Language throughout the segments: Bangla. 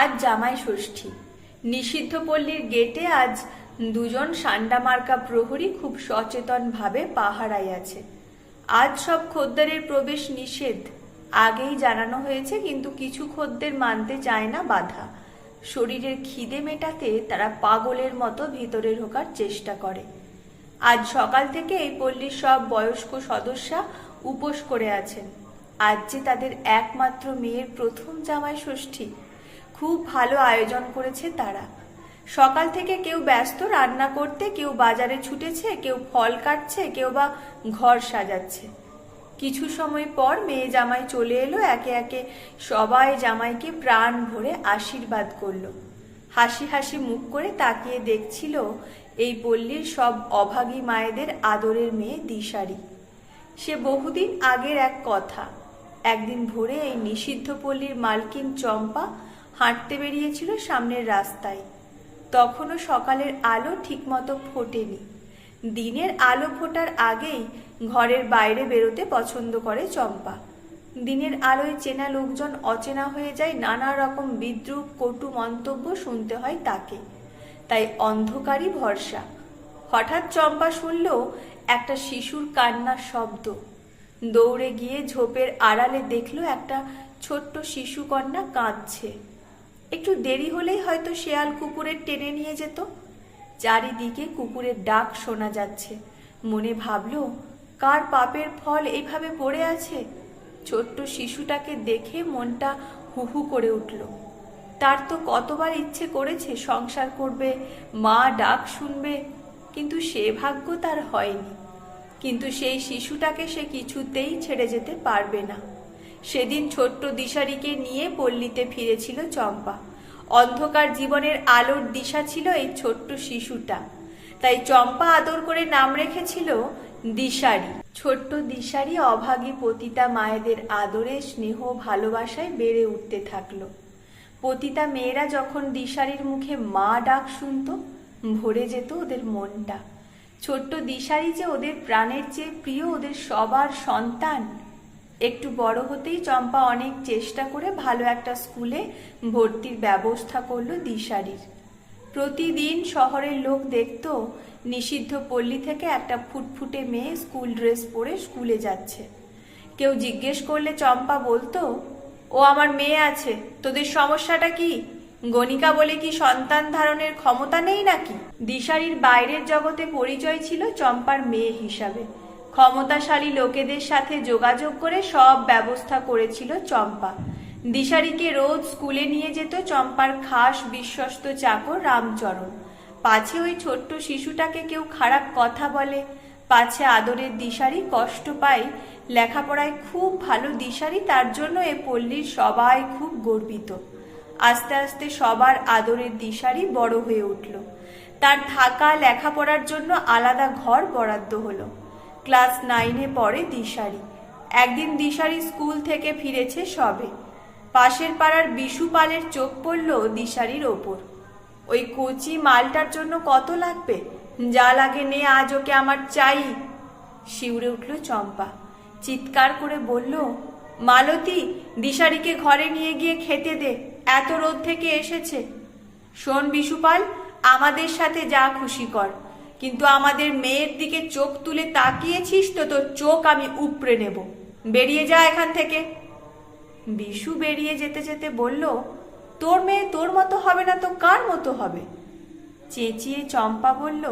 আজ জামাই ষষ্ঠী। নিষিদ্ধ পল্লীর গেটে আজ দুজন সান্ডামার্কা প্রহরী খুব সচেতনভাবে পাহারায় আছে। আজ সব খদ্দেরের প্রবেশ নিষেধ। আগেই জানানো হয়েছে, কিন্তু কিছু খদ্দের মানতে চায় না বাধা। শরীরের খিদে মেটাতে তারা পাগলের মতো ভিতরে ঢোকার চেষ্টা করে। আজ সকাল থেকে এই পল্লীর সব বয়স্ক সদস্যা উপোস করে আছেন। আজ যে তাদের একমাত্র মেয়ের প্রথম জামাই ষষ্ঠী খুব ভালো আয়োজন করেছে তারা। সকাল থেকে কেউ ব্যস্ত, রান্না করতে, কেউ বাজারে ছুটেছে, কেউ ফল কাটছে, কেউ বা ঘর সাজাচ্ছে। কিছু সময় পর মেয়ে জামাই চলে এলো, একে একে সবাই জামাইকে প্রাণ ভরে আশীর্বাদ করল। হাসি হাসি মুখ করে তাকিয়ে দেখছিল এই পল্লীর সব অভাগী মায়েদের আদরের মেয়ে দিশারি। সে বহুদিন আগের এক কথা, একদিন ভোরে এই নিষিদ্ধ পল্লীর মালকিন চম্পা হাঁটতে বেরিয়েছিল সামনের রাস্তায়। তখনও সকালের আলো ঠিকমতো ফোটেনি। দিনের আলো ফোটার আগেই ঘরের বাইরে বেরোতে পছন্দ করে চম্পা। দিনের আলোয় চেনা লোকজন অচেনা হয়ে যায় নানা রকম বিদ্রুপ, কটু মন্তব্য শুনতে হয় তাকে। তাই অন্ধকারই ভরসা। হঠাৎ চম্পা শুনল একটা শিশুর কান্নার শব্দ। দৌড়ে গিয়ে ঝোপের আড়ালে দেখল একটা ছোট্ট শিশু কন্যা কাঁদছে। একটু দেরি হলেই হয়তো শেয়াল কুকুরের টেনে নিয়ে যেত। চারিদিকে কুকুরের ডাক শোনা যাচ্ছে। মনে ভাবল, কার পাপের ফল এইভাবে পড়ে আছে? ছোট্ট শিশুটাকে দেখে মনটা হুহু করে উঠল। তার তো কতবার ইচ্ছে করেছে সংসার করবে, মা ডাক শুনবে, কিন্তু সে ভাগ্য তার হয়নি। কিন্তু সেই শিশুটাকে সে কিছুতেই ছেড়ে যেতে পারবে না। সেদিন ছোট্ট দিশারিকে নিয়ে পল্লীতে ফিরেছিল চম্পা। অন্ধকার জীবনের আলোর দিশা ছিল এই ছোট্ট শিশুটা। তাই চম্পা আদর করে নাম রেখেছিল দিশারি। ছোট্ট দিশারি অভাগী পতিতা মায়েদের আদরে স্নেহ ভালোবাসায় বেড়ে উঠতে থাকল। পতিতা মেয়েরা যখন দিশারির মুখে মা ডাক শুনত, ভরে যেত ওদের মনটা। ছোট্ট দিশারি যে ওদের প্রাণের চেয়ে প্রিয় ওদের সবার সন্তান একটু বড় হতেই চম্পা অনেক চেষ্টা করে ভালো একটা স্কুলে ভর্তির ব্যবস্থা করল দিশারির। প্রতিদিন শহরের লোক দেখত নিষিদ্ধ পল্লী থেকে একটা ফুটফুটে মেয়ে স্কুল ড্রেস পরে স্কুলে যাচ্ছে। কেউ জিজ্ঞেস করলে চম্পা বলতো, ও আমার মেয়ে আছে, তোদের সমস্যাটা কি? গণিকা বলে কি সন্তান ধারণের ক্ষমতা নেই নাকি? দিশারির বাইরের জগতে পরিচয় ছিল চম্পার মেয়ে হিসাবে। ক্ষমতাশালী লোকেদের সাথে যোগাযোগ করে সব ব্যবস্থা করেছিল চম্পা। দিশারিকে রোজ স্কুলে নিয়ে যেত চম্পার খাস বিশ্বস্ত চাকর রামচরণ। পাছে ওই ছোট্ট শিশুটাকে কেউ খারাপ কথা বলে। পাছে আদরের দিশারি কষ্ট পায়। লেখাপড়ায় খুব ভালো দিশারি, তার জন্য এ পল্লীর সবাই খুব গর্বিত। আস্তে আস্তে সবার আদরের দিশারি বড় হয়ে উঠল। তার থাকা লেখাপড়ার জন্য আলাদা ঘর বরাদ্দ হলো। ক্লাস নাইনে পড়ে দিশারি। একদিন দিশারি স্কুল থেকে ফিরেছে সবে। পাশের পাড়ার বিশু পালের চোখ পড়ল দিশারির ওপর। ওই কচি মালটার জন্য কত লাগবে? যা লাগে নে, আজ ওকে আমার চাই। শিউরে উঠল চম্পা। চিৎকার করে বলল, মালতী, দিশারিকে ঘরে নিয়ে গিয়ে খেতে দে। এত রোদ থেকে এসেছে। শোন বিশুপাল আমাদের সাথে যা খুশি কর। কিন্তু আমাদের মেয়ের দিকে চোখ তুলে তাকিয়েছিস তো, তোর চোখ আমি উপড়ে নেব। বেরিয়ে যা এখান থেকে। বিশু বেরিয়ে যেতে যেতে বলল, তোর মেয়ে তোর মতো হবে না তো কার মতো হবে? চেঁচিয়ে চম্পা বলল,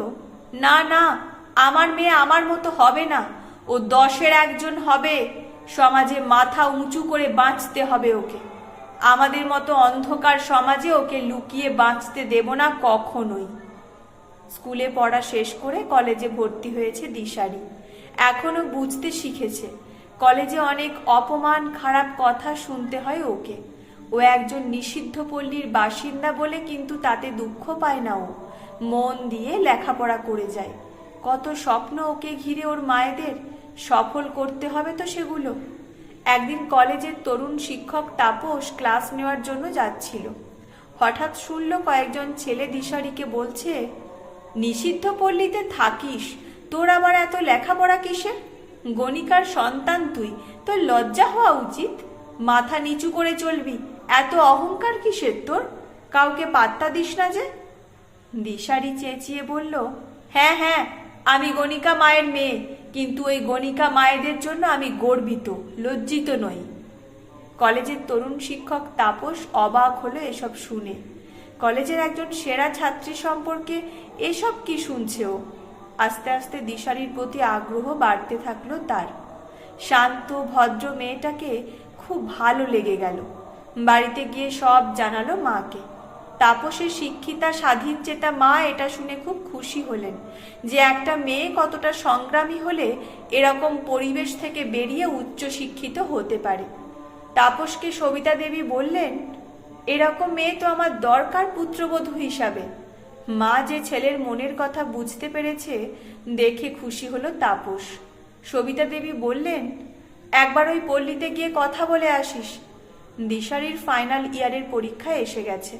না না, আমার মেয়ে আমার মতো হবে না। ও দশের একজন হবে। সমাজে মাথা উঁচু করে বাঁচতে হবে ওকে। আমাদের মতো অন্ধকার সমাজে ওকে লুকিয়ে বাঁচতে দেব না কখনোই। স্কুলে পড়া শেষ করে কলেজে ভর্তি হয়েছে দিশারি। এখনও বুঝতে শিখেছে। কলেজে অনেক অপমান, খারাপ কথা শুনতে হয় ওকে। ও একজন নিষিদ্ধ পল্লীর বাসিন্দা বলে কিন্তু তাতে দুঃখ পায় না ও। মন দিয়ে লেখাপড়া করে যায়। কত স্বপ্ন ওকে ঘিরে ওর মায়েদের। সফল করতে হবে তো সেগুলো। একদিন কলেজের তরুণ শিক্ষক তাপস ক্লাস নেওয়ার জন্য যাচ্ছিল। হঠাৎ শুনল কয়েকজন ছেলে দিশারিকে বলছে নিষিদ্ধ পল্লীতে থাকিস। তোর আবার এত লেখাপড়া কিসের? গণিকার সন্তান তুই, তোর লজ্জা হওয়া উচিত? মাথা নিচু করে চলবি, এত অহংকার কিসের তোর? কাউকে পাত্তা দিস না যে? দিশারি চেঁচিয়ে বলল হ্যাঁ হ্যাঁ আমি গণিকা মায়ের মেয়ে, কিন্তু ওই গণিকা মায়েদের জন্য আমি গর্বিত, লজ্জিত নই। কলেজের তরুণ শিক্ষক তাপস অবাক হলো এসব শুনে। কলেজের একজন সেরা ছাত্রী সম্পর্কে এসব কি শুনছে ও আস্তে আস্তে দিশারির প্রতি আগ্রহ বাড়তে থাকল তার। শান্ত, ভদ্র মেয়েটাকে খুব ভালো লেগে গেল। বাড়িতে গিয়ে সব জানালো মাকে। তাপসের শিক্ষিতা স্বাধীন চেতা মা এটা শুনে খুব খুশি হলেন যে একটা মেয়ে কতটা সংগ্রামী হলে এরকম পরিবেশ থেকে বেরিয়ে উচ্চ শিক্ষিত হতে পারে। তাপসকে সবিতা দেবী বললেন এরকম মেয়ে তো আমার দরকার পুত্রবধূ হিসাবে। মা যে ছেলের মনের কথা বুঝতে পেরেছে, দেখে খুশি হলো তাপস। সবিতা দেবী বললেন, একবার ওই পল্লীতে গিয়ে কথা বলে আসিস। দিশারির ফাইনাল ইয়ারের পরীক্ষা এসে গেছে।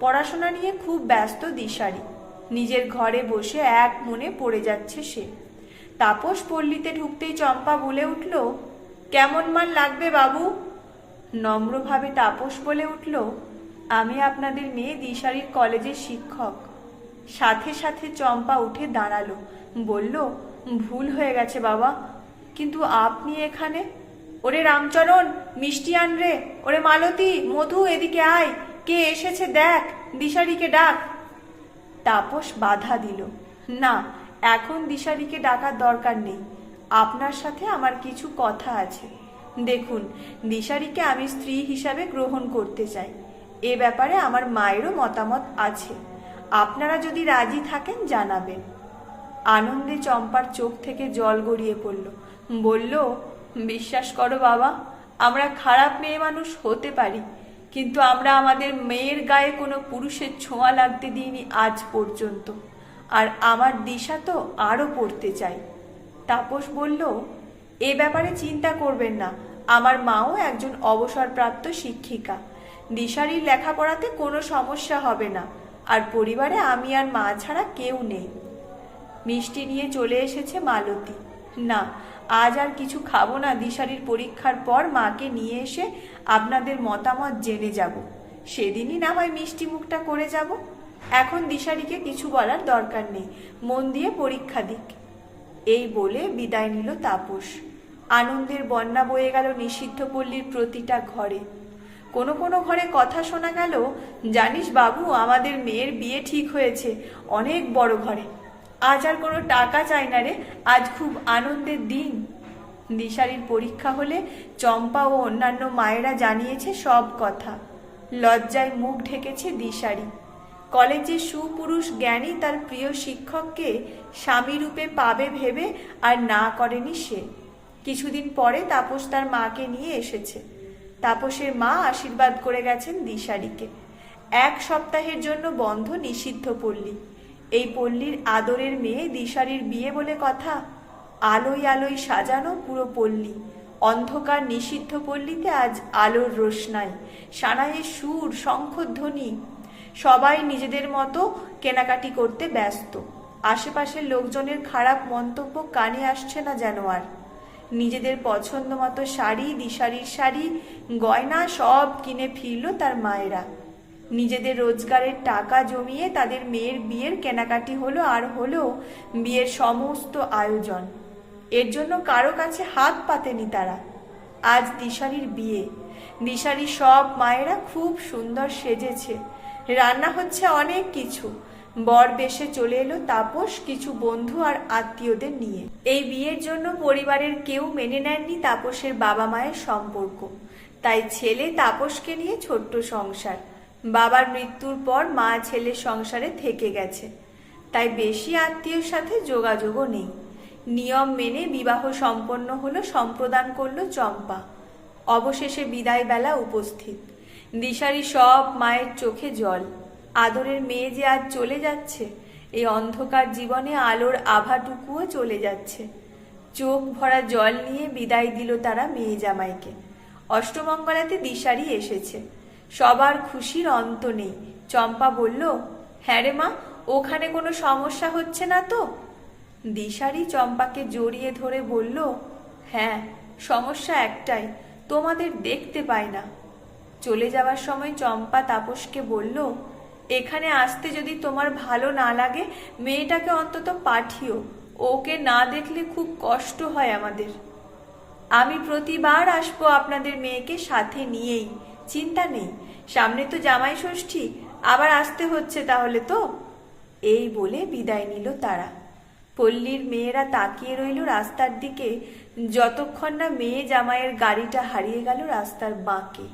পড়াশোনা নিয়ে খুব ব্যস্ত দিশারি। নিজের ঘরে বসে এক মনে পড়ে যাচ্ছে সে। তাপস পল্লীতে ঢুকতেই চম্পা বলে উঠল, কেমন মান লাগবে বাবু? নম্রভাবে তাপস বলে উঠল, আমি আপনাদের মেয়ে দিশারির কলেজের শিক্ষক। সাথে সাথে চম্পা উঠে দাঁড়াল, বলল, ভুল হয়ে গেছে বাবা, কিন্তু আপনি এখানে? ওরে রামচরণ, মিষ্টি আন রে, ওরে মালতী, মধু এদিকে আয়, কে এসেছে দেখ, দিশারিকে ডাক। তাপস বাধা দিল, না, এখন দিশারিকে ডাকার দরকার নেই, আপনার সাথে আমার কিছু কথা আছে। দেখুন, দিশারিকে আমি স্ত্রী হিসাবে গ্রহণ করতে চাই। এ ব্যাপারে আমার মায়েরও মতামত আছে। আপনারা যদি রাজি থাকেন, জানাবেন। আনন্দে চম্পার চোখ থেকে জল গড়িয়ে পড়ল। বলল, বিশ্বাস করো বাবা, আমরা খারাপ মেয়ে মানুষ হতে পারি, কিন্তু আমরা আমাদের মেয়ের গায়ে কোনো পুরুষের ছোঁয়া লাগতে দিইনি আজ পর্যন্ত। আর আমার দিশা তো আরও পড়তে চাই। তাপস বলল এ ব্যাপারে চিন্তা করবেন না। আমার মাও একজন অবসরপ্রাপ্ত শিক্ষিকা। দিশারির লেখাপড়াতে কোনো সমস্যা হবে না। আর পরিবারে আমি আর মা ছাড়া কেউ নেই। মিষ্টি নিয়ে চলে এসেছে মালতী। না, আজ আর কিছু খাব না। দিশারির পরীক্ষার পর মাকে নিয়ে এসে আপনাদের মতামত জেনে যাব। সেদিনই না হয় মিষ্টি মুখটা করে যাব। এখন দিশারিকে কিছু বলার দরকার নেই। মন দিয়ে পরীক্ষা দিক। এই বলে বিদায় নিল তাপস। আনন্দের বন্যা বয়ে গেল নিষিদ্ধ পল্লীর প্রতিটা ঘরে। কোনো কোনো ঘরে কথা শোনা গেল, জানিস বাবু, আমাদের মেয়ের বিয়ে ঠিক হয়েছে, অনেক বড় ঘরে। আজ আর কোনো টাকা চাই না রে, আজ খুব আনন্দের দিন। দিশারির পরীক্ষা হলে চম্পা ও অন্যান্য মায়েরা জানিয়েছে সব কথা। লজ্জায় মুখ ঢেকেছে দিশারি কলেজে সুপুরুষ জ্ঞানী তার প্রিয় শিক্ষককে স্বামী রূপে পাবে ভেবে আর না করেনি সে। কিছুদিন পরে তাপস তার মাকে নিয়ে এসেছে। তাপসের মা আশীর্বাদ করে গেছেন দিশারিকে। এক সপ্তাহের জন্য বন্ধ নিষিদ্ধ পল্লী। এই পল্লীর আদরের মেয়ে দিশারির বিয়ে বলে কথা, আলোয় আলোয় সাজানো পুরো পল্লী। অন্ধকার নিষিদ্ধ পল্লীতে আজ আলোর রোশনাই, সানাইয়ের সুর, শঙ্খধ্বনি সবাই নিজেদের মতো কেনাকাটি করতে ব্যস্ত। আশেপাশের লোকজনের খারাপ মন্তব্য কানে আসছে না যেন আর। নিজেদের পছন্দ মতো শাড়ি, দিশারির শাড়ি, গয়না সব কিনে ফিরল তার মায়েরা। নিজেদের রোজগারের টাকা জমিয়ে তাদের মেয়ের বিয়ের কেনাকাটি হলো আর হলো বিয়ের সমস্ত আয়োজন। এর জন্য কারও কাছে হাত পাতেনি তারা। আজ দিশারির বিয়ে। দিশারির সব মায়েরা খুব সুন্দর সেজেছে। রান্না হচ্ছে অনেক কিছু। বর বেশে চলে এলো তাপস, কিছু বন্ধু আর আত্মীয়দের নিয়ে। এই বিয়ের জন্য পরিবারের কেউ মেনে নেননি তাপসের বাবা মায়ের সম্পর্ক। তাই ছেলে তাপসকে নিয়ে ছোট্ট সংসার। বাবার মৃত্যুর পর মা ছেলের সংসারে থেকে গেছে। তাই বেশি আত্মীয়র সাথে যোগাযোগও নেই। নিয়ম মেনে বিবাহ সম্পন্ন হলো, সম্প্রদান করল চম্পা। অবশেষে বিদায় বেলা উপস্থিত। দিশারি সব মায়ের চোখে জল। আদরের মেয়ে যে আজ চলে যাচ্ছে এই অন্ধকার জীবনে আলোর আভাটুকুও চলে যাচ্ছে। চোখ ভরা জল নিয়ে বিদায় দিল তারা মেয়ে জামাইকে। অষ্টমঙ্গলাতে দিশারি এসেছে। সবার খুশির অন্ত নেই। চম্পা বলল হ্যাঁ রে মা, ওখানে কোনো সমস্যা হচ্ছে না তো? দিশারি চম্পাকে জড়িয়ে ধরে বলল হ্যাঁ সমস্যা একটাই, তোমাদের দেখতে পাই না। চলে যাওয়ার সময় চম্পা তাপসকে বলল, এখানে আসতে যদি তোমার ভালো না লাগে, মেয়েটাকে অন্তত পাঠিও। ওকে না দেখলে খুব কষ্ট হয় আমাদের। আমি প্রতিবার আসব আপনাদের মেয়েকে সাথে নিয়েই। চিন্তা নেই, সামনে তো জামাই ষষ্ঠী, আবার আসতে হচ্ছে তাহলে তো? এই বলে বিদায় নিল তারা। পল্লীর মেয়েরা তাকিয়ে রইল রাস্তার দিকে, যতক্ষণ না মেয়ে জামাইয়ের গাড়িটা হারিয়ে গেল রাস্তার বাঁকে।